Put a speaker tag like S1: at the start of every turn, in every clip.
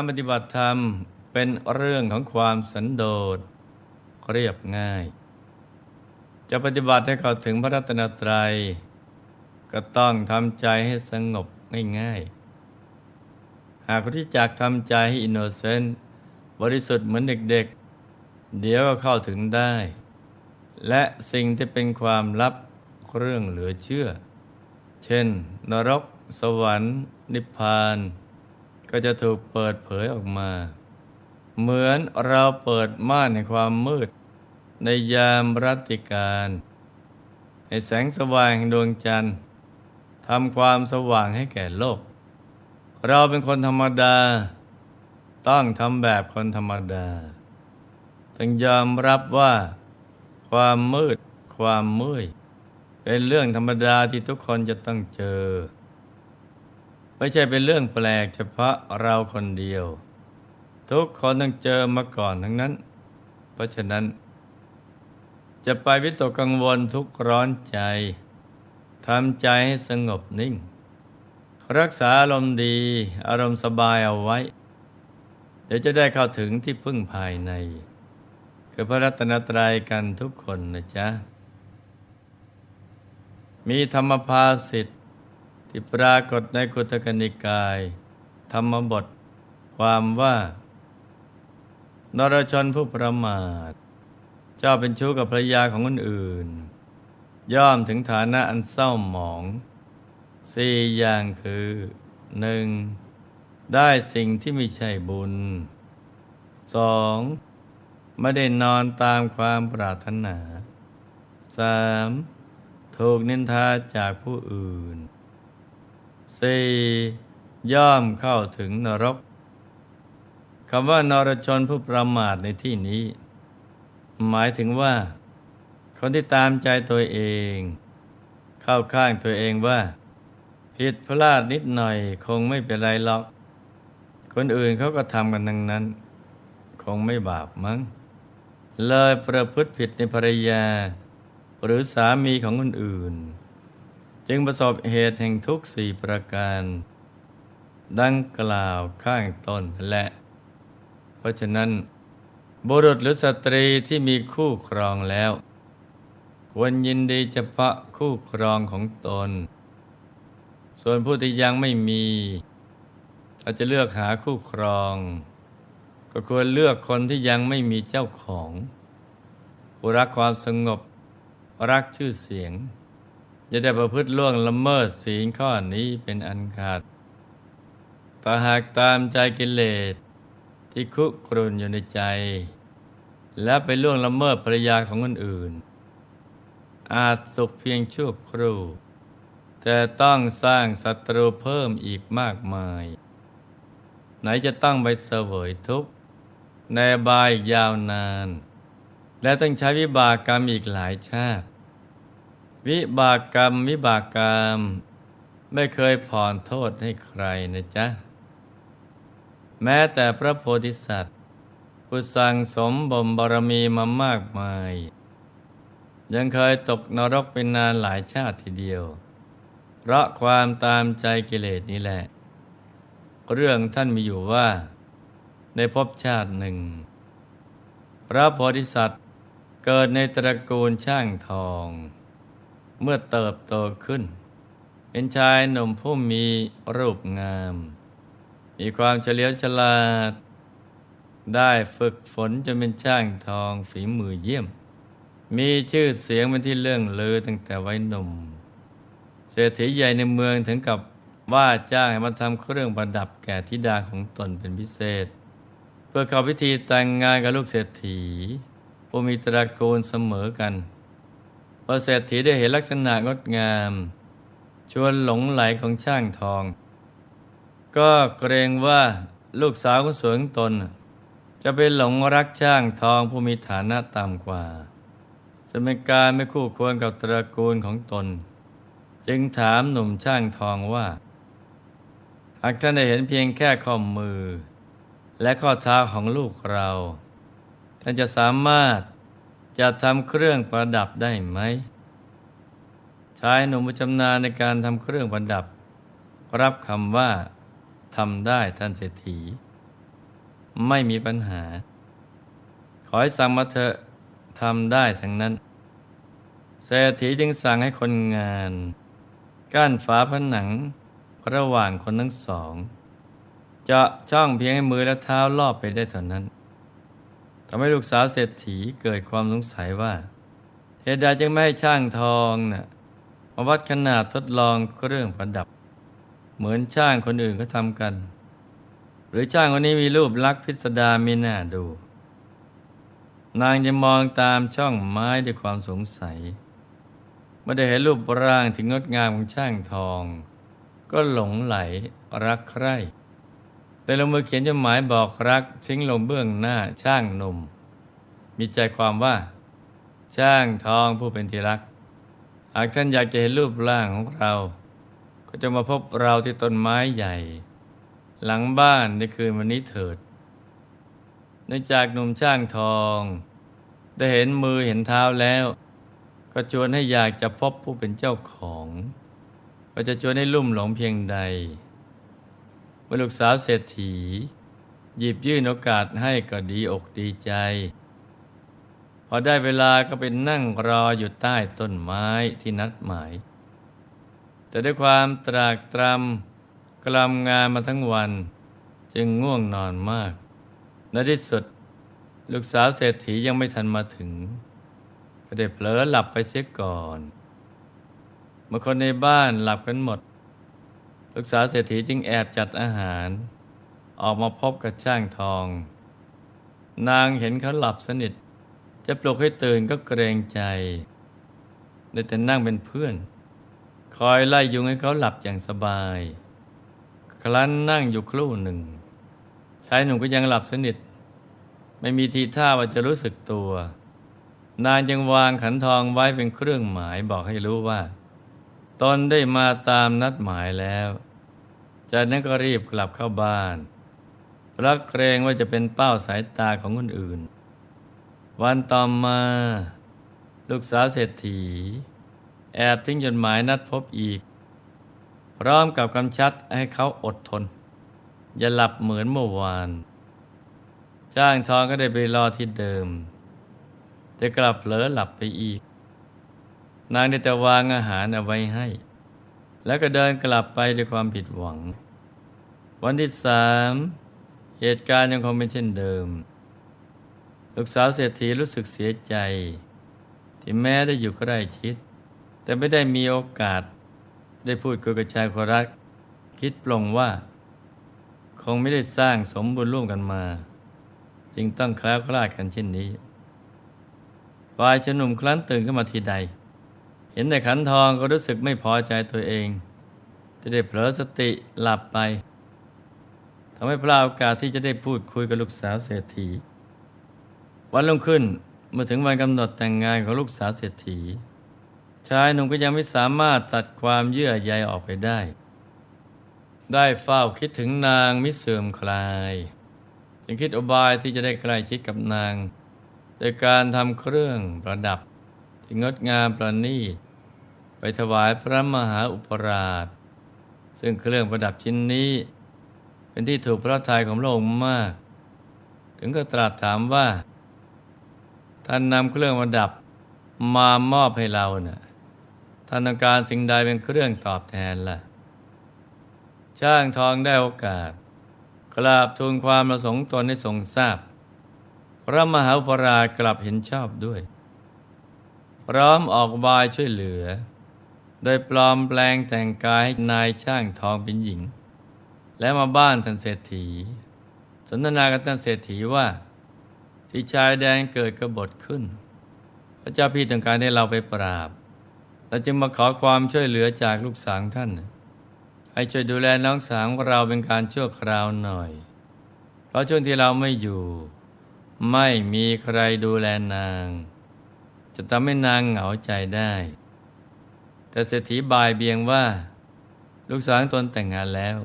S1: การปฏิบัติธรรมเป็นเรื่องของความสันโดษเรียบง่าย จะปฏิบัติให้เข้าถึงพระรัตนตรัย ก็ต้องทำใจให้สงบง่ายๆ หากที่จักทำใจให้อินโนเซนต์บริสุทธิ์เหมือนเด็กๆเดี๋ยวก็เข้าถึงได้ และสิ่งที่เป็นความลับเรื่องเหลือเชื่อ เช่น นรก สวรรค์ นิพพาน ก็จะถูกเปิดเผยออกมา เหมือนเราเปิดม่านในความมืด ในยามรัติการให้แสงสว่างแห่งดวงจันทร์ทำความสว่างให้แก่โลก เราเป็นคนธรรมดา ต้องทำแบบคนธรรมดาต้องยอมรับว่า ความมืด ความมืดเป็นเรื่องธรรมดาที่ทุกคนจะต้องเจอ ไม่ใช่เป็นเรื่องแปลกเฉพาะเราคนเดียว ทุกคนต้องเจอมาก่อนทั้งนั้น เพราะฉะนั้น จะไปวิตกกังวลทุกร้อนใจทำใจให้สงบนิ่ง รักษาอารมณ์ดีอารมณ์สบายเอาไว้ เดี๋ยวจะได้เข้าถึงที่พึ่งภายใน คือพระรัตนตรัยกันทุกคนนะจ๊ะ มีธรรมภาสิทธิ ที่ปรากฏในกุตกนิกาย ธรรมบท ความว่านรชนผู้ประมาท เจ้าเป็นชู้กับภรรยาของคนอื่น ย่อมถึงฐานะอันเศร้าหมองสี่อย่างคือหนึ่งได้สิ่งที่ไม่ใช่บุญสองไม่ได้นอนตามความปรารถนาสามถูกนินทาจากผู้อื่น สี่ย่อมเข้าถึงนรกคำว่านรชนผู้ประมาทในที่นี้ หมายถึงว่า คนที่ตามใจตัวเอง เข้าข้างตัวเองว่า ผิดพลาดนิดหน่อยคงไม่เป็นไรหรอก คนอื่นเขาก็ทำกันทั้งนั้น คงไม่บาปมั้ง เลยประพฤติผิดในภรรยา หรือสามีของคนอื่น จึงประสบเหตุแห่งทุกสี่ประการ ดังกล่าวข้างต้นและ เพราะฉะนั้นบุรุษหรือสตรีที่มีคู่ครองแล้ว ควรยินดีเฉพาะคู่ครองของตน ส่วนผู้ที่ยังไม่มีอาจจะเลือกหาคู่ครอง ก็ควรเลือกคนที่ยังไม่มีเจ้าของผู้รักความสงบ รักชื่อเสียง จะได้ประพฤติล่วงละเมิดศีลข้อนี้เป็นอันขาดแต่หากตามใจกิเลสที่คุกรุนอยู่ในใจ และไปล่วงละเมิดภรรยาของคนอื่น อาจสุขเพียงชั่วครู่แต่ต้องสร้างศัตรูเพิ่มอีกมากมาย ไหนจะต้องไปเสวยทุกข์ในบายยาวนาน และต้องใช้วิบากกรรมอีกหลายชาติ วิบากกรรม วิบากกรรม ไม่เคยผ่อนโทษให้ใครนะจ๊ะ แม้แต่พระโพธิสัตว์ผู้สั่งสมบ่มบารมีมามากมาย ยังเคยตกนรกเป็นนานหลายชาติทีเดียว เพราะความตามใจกิเลสนี้แหละ เรื่องท่านมีอยู่ว่า ในภพชาติหนึ่ง พระโพธิสัตว์เกิดในตระกูลช่างทอง เมื่อเติบโตขึ้น เป็นชายหนุ่มผู้มีรูปงาม มีความเฉลียวฉลาด ได้ฝึกฝนจนเป็นช่างทองฝีมือเยี่ยม มีชื่อเสียงเป็นที่เรื่องลือตั้งแต่วัยหนุ่ม เศรษฐีใหญ่ในเมืองถึงกับว่าจ้างให้มาทำเครื่องประดับแก่ธิดาของตนเป็นพิเศษ เพื่อเข้าพิธีแต่งงานกับลูกเศรษฐีผู้มีตระกูลเสมอกัน อเศรษฐีได้เห็นลักษณะงดงาม ชวนหลงไหลของช่างทอง ก็เกรงว่าลูกสาวคนสวยของตน จะไปหลงรักช่างทองผู้มีฐานะต่ำกว่าจะเป็นการไม่คู่ควรกับตระกูลของตน จึงถามหนุ่มช่างทองว่า หากท่านได้เห็นเพียงแค่ข้อมือ และข้อเท้าของลูกเรา ท่านจะสามารถ จะทำเครื่องประดับได้ไหมชายหนุ่มผู้ชำนาญในการทำเครื่องประดับ รับคำว่าทำได้ท่านเศรษฐี ไม่มีปัญหา ขอให้สั่งมาเถอะทำได้ทั้งนั้นเศรษฐีจึงสั่งให้คนงานกั้นฝาผนังระหว่างคนทั้งสองจะช่องเพียงให้มือและเท้าลอบไปได้เท่านั้น ทำให้ลูกสาวเศรษฐีเกิดความสงสัยว่าเหตุใดจึงไม่ให้ช่างทองน่ะมาวัดขนาดทดลองเครื่องประดับ เหมือนช่างคนอื่นก็ทำกัน หรือช่างคนนี้มีรูปลักษณ์พิสดารมีหน้าดู นางจะมองตามช่องไม้ด้วยความสงสัยเมื่อได้เห็นรูปร่างที่งดงามของช่างทอง ก็หลงไหลรักใคร่ แต่ลงมือเขียนจดหมายบอกรักทิ้งลงเบื้องหน้าช่างหนุ่ม มีใจความว่า ช่างทองผู้เป็นที่รัก หากท่านอยากจะเห็นรูปร่างของเรา ก็จะมาพบเราที่ต้นไม้ใหญ่ หลังบ้านในคืนวันนี้เถิดเนื่องจากหนุ่มช่างทอง ได้เห็นมือเห็นเท้าแล้ว ก็ชวนให้อยากจะพบผู้เป็นเจ้าของว่าจะชวนให้ลุ่มหลงเพียงใด มื่อลูกสาวเศรษฐี หยิบยื่นโอกาสให้ก็ดีอกดีใจ พอได้เวลาก็เป็นนั่งรออยู่ใต้ต้นไม้ที่นัดหมาย แต่ด้วยความตรากตรำกลำงานมาทั้งวัน จึงง่วงนอนมากในที่สุด ลูกสาวเศรษฐียังไม่ทันมาถึง ก็ได้เผลอหลับไปเสียก่อนเมื่อคนในบ้านหลับกันหมด ลูกสาวเศรษฐีจึงแอบจัดอาหาร ออกมาพบกับช่างทอง นางเห็นเขาหลับสนิท จะปลุกให้ตื่นก็เกรงใจได้แต่นั่งเป็นเพื่อน คอยไล่ยุงให้เขาหลับอย่างสบาย ครั้นนั่งอยู่ครู่หนึ่งชายหนุ่มก็ยังหลับสนิท ไม่มีทีท่าว่าจะรู้สึกตัว นางจึงวางขันทองไว้เป็นเครื่องหมายบอกให้รู้ว่า ตนได้มาตามนัดหมายแล้ว จากนั้นก็รีบกลับเข้าบ้านรักเกรงว่าจะเป็นเป้าสายตาของคนอื่น วันต่อมา ลูกสาวเศรษฐี แอบทิ้งจดหมายนัดพบอีก พร้อมกับกำชัดให้เขาอดทน อย่าหลับเหมือนเมื่อวาน จ้างทองก็ได้ไปรอที่เดิม แต่กลับเผลอหลับไปอีก นางได้แต่วางอาหารเอาไว้ให้ แล้วก็เดินกลับไปด้วยความผิดหวัง วันที่สามเหตุการณ์ยังคงเป็นเช่นเดิม ลูกสาวเศรษฐีรู้สึกเสียใจ ที่แม้ได้อยู่ใกล้ชิด แต่ไม่ได้มีโอกาส ได้พูดคุยกับชายคนรัก คิดปลงว่า คงไม่ได้สร้างสมบุญร่วมกันมา จึงต้องแคล้วคลาดกันเช่นนี้ฝ่ายชนุ่มครั้นตื่นขึ้นมาทีใด เห็นแต่ขันทองก็รู้สึกไม่พอใจตัวเอง ที่ได้เผลอสติหลับไปทำให้พลาดโอกาสที่จะได้พูดคุยกับลูกสาวเศรษฐี วันลงขึ้นเมื่อถึงวันกำหนดแต่งงานของลูกสาวเศรษฐี ชายหนุ่มก็ยังไม่สามารถตัดความเยื่อใยออกไปได้ ได้เฝ้าคิดถึงนางมิเสื่อมคลาย จึงคิดอบายที่จะได้ใกล้ชิดกับนาง โดยการทำเครื่องประดับ งดงามประณีต ไปถวายพระมหาอุปราช ซึ่งเครื่องประดับชิ้นนี้ เป็นที่ถูกพระทัยของพระองค์มาก ถึงก็ตรัสถามว่า ท่านนำเครื่องประดับมามอบให้เราเนะ่ะท่านต้องการสิ่งใดเป็นเครื่องตอบแทนล่ะ ช่างทองได้โอกาส กราบทูลความประสงค์ตนให้ทรงทราบ พระมหาอุปราชกลับเห็นชอบด้วย ร้อมออกบายช่วยเหลือ โดยปลอมแปลงแต่งกายให้นายช่างทองเป็นหญิง และมาบ้านท่านเศรษฐี สนทนากับท่านเศรษฐีว่า ที่ชายแดนเกิดกบฏขึ้น พระเจ้าพี่ต้องการให้เราไปปราบเราจึงมาขอความช่วยเหลือจากลูกสาวท่าน ให้ช่วยดูแลน้องสาวของเราเป็นการชั่วคราวหน่อย เพราะช่วงที่เราไม่อยู่ ไม่มีใครดูแลนาง จะทำให้นางเหงาใจได้ แต่เศรษฐีบายเบียงว่า ลูกสาวตนแต่งงานแล้ว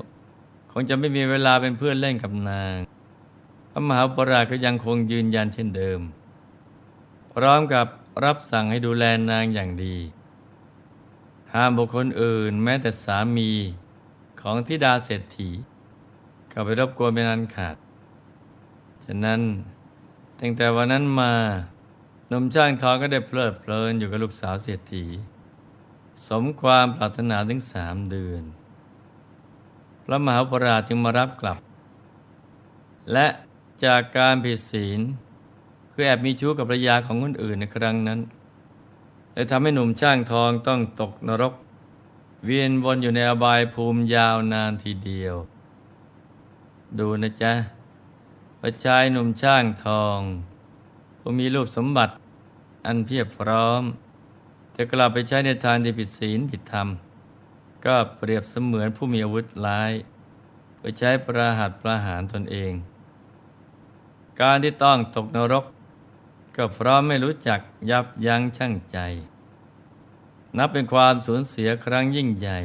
S1: คงจะไม่มีเวลาเป็นเพื่อนเล่นกับนาง พระมหาปราชก็ยังคงยืนยันเช่นเดิม พร้อมกับรับสั่งให้ดูแลนางอย่างดี ห้ามบุคคลอื่นแม้แต่สามีของทิดาเศรษฐีเข้าไปรบกวนเป็นอันขาด ฉะนั้นตั้งแต่วันนั้นมา หนุ่มช่างทองก็ได้เพลิดเพลินอยู่กับลูกสาวเศรษฐี สมความปรารถนาถึงสามเดือน พระมหาปราชจึงมารับกลับ และจากการผิดศีล คือแอบมีชู้กับภรรยาของคนอื่นในครั้งนั้นได้ทำให้หนุ่มช่างทองต้องตกนรก เวียนวนอยู่ในอบายภูมิยาวนานทีเดียว ดูนะจ๊ะประชายหนุ่มช่างทอง ผู้มีรูปสมบัติ อันเพียบพร้อมแต่กลับไปใช้ในทางที่ผิดศีลผิดธรรม ก็เปรียบเสมือนผู้มีอาวุธร้ายเพื่อใช้ประหัตประหารตนเอง การที่ต้องตกนรก ก็เพราะไม่รู้จักยับยั้งชั่งใจ นับเป็นความสูญเสียครั้งยิ่งใหญ่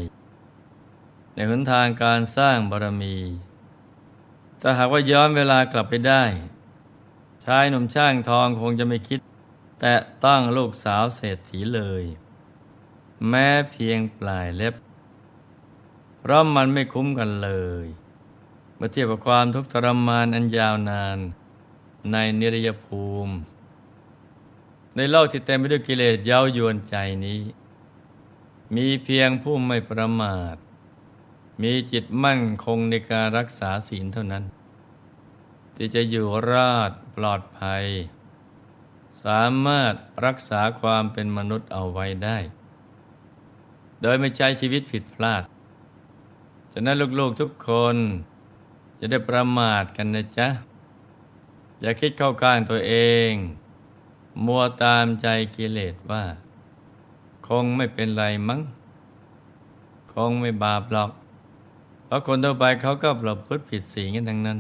S1: ในหนทางการสร้างบารมีถ้าหากว่าย้อนเวลากลับไปได้ ชายหนุ่มช่างทองคงจะไม่คิด แต่ต้องลูกสาวเศรษฐีเลย แม้เพียงปลายเล็บ เพราะมันไม่คุ้มกันเลยเมื่อเทียบกับความทุกข์ทรมานอันยาวนาน ในนิรยภูมิ ในโลกที่เต็มไปด้วยกิเลสเย้ายวนใจนี้ มีเพียงผู้ไม่ประมาท มีจิตมั่นคงในการรักษาศีลเท่านั้น ที่จะอยู่รอดปลอดภัย สามารถรักษาความเป็นมนุษย์เอาไว้ได้ โดยไม่ใช้ชีวิตผิดพลาดฉะนั้นลูกๆทุกคนจะได้ประมาทกันนะจ๊ะ อย่าคิดเข้าข้างตัวเอง มัวตามใจกิเลสว่า คงไม่เป็นไรมั้ง คงไม่บาปหรอก เพราะคนทั่วไปเขาก็ประพฤติผิดศีลกันทั้งนั้น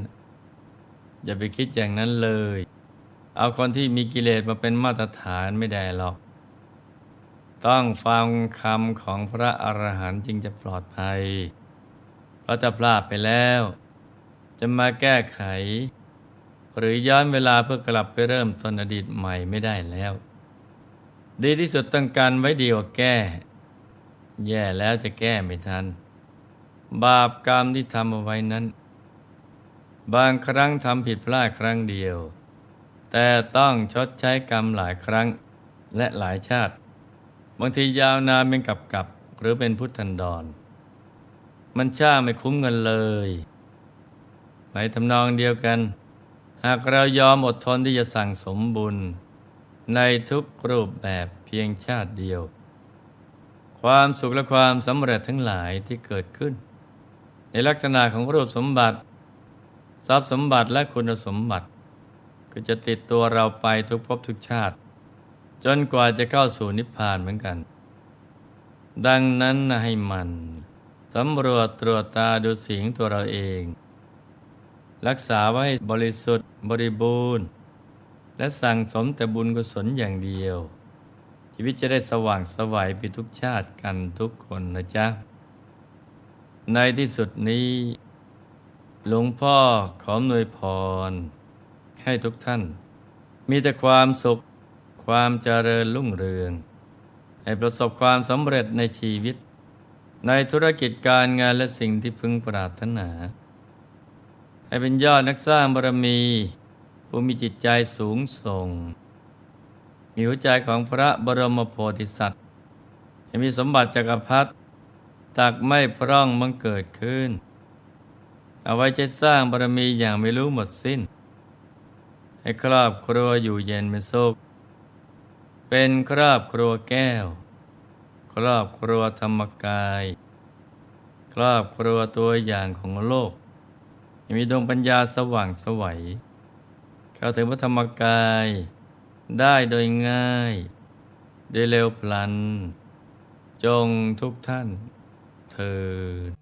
S1: อย่าไปคิดอย่างนั้นเลย เอาคนที่มีกิเลสมาเป็นมาตรฐานไม่ได้หรอก ต้องฟังคำของพระอรหันต์จึงจะปลอดภัย เพราะถ้าพลาดไปแล้ว จะมาแก้ไข หรือย้อนเวลาเพื่อกลับไปเริ่มต้นอดีตใหม่ไม่ได้แล้ว ดีที่สุดต้องการไว้ดีกว่าแก้ แย่แล้วจะแก้ไม่ทัน บาปกรรมที่ทำเอาไว้นั้น บางครั้งทำผิดพลาดครั้งเดียว แต่ต้องชดใช้กรรมหลายครั้งและหลายชาติ บางทียาวนานเป็นกับกับหรือเป็นพุทธันดร มันช่าไม่คุ้มเงินเลยในทำนองเดียวกัน หากเรายอมอดทนที่จะสั่งสมบุญ ในทุกรูปแบบเพียงชาติเดียว ความสุขและความสำเร็จทั้งหลายที่เกิดขึ้น ในลักษณะของรูปสมบัติ ทรัพย์สมบัติและคุณสมบัติ ก็จะติดตัวเราไปทุกภพทุกชาติ จนกว่าจะเข้าสู่นิพพานเหมือนกัน ดังนั้นให้มันสำรวจตรวจตาดูสิ่งตัวเราเอง รักษาไว้บริสุทธิ์บริบูรณ์ และสั่งสมแต่บุญกุศลอย่างเดียว ชีวิตจะได้สว่างสวัยไปทุกชาติกันทุกคนนะจ๊ะ ในที่สุดนี้ หลวงพ่อขอหน่วยพร ให้ทุกท่าน มีแต่ความสุข ความเจริญรุ่งเรือง ให้ประสบความสำเร็จในชีวิต ในธุรกิจการงานและสิ่งที่พึงปรารถนา ให้เป็นยอดนักสร้างบารมีผู้มีจิตใจสูงส่ง มีหัวใจของพระบรมโพธิสัตว์ ให้มีสมบัติจักรพรรดิตักไม่พร่องบังเกิดขึ้น เอาไว้จะสร้างบารมีอย่างไม่รู้หมดสิ้น ให้ครอบครัวอยู่เย็นเป็นสุขเป็นครอบครัวแก้ว ครอบครัวธรรมกาย ครอบครัวตัวอย่างของโลกมีดวงปัญญาสว่างสวัยเข้าถึงพระธรรมกายได้โดยง่าย โดยเร็วพลัน จงทุกท่านเถิด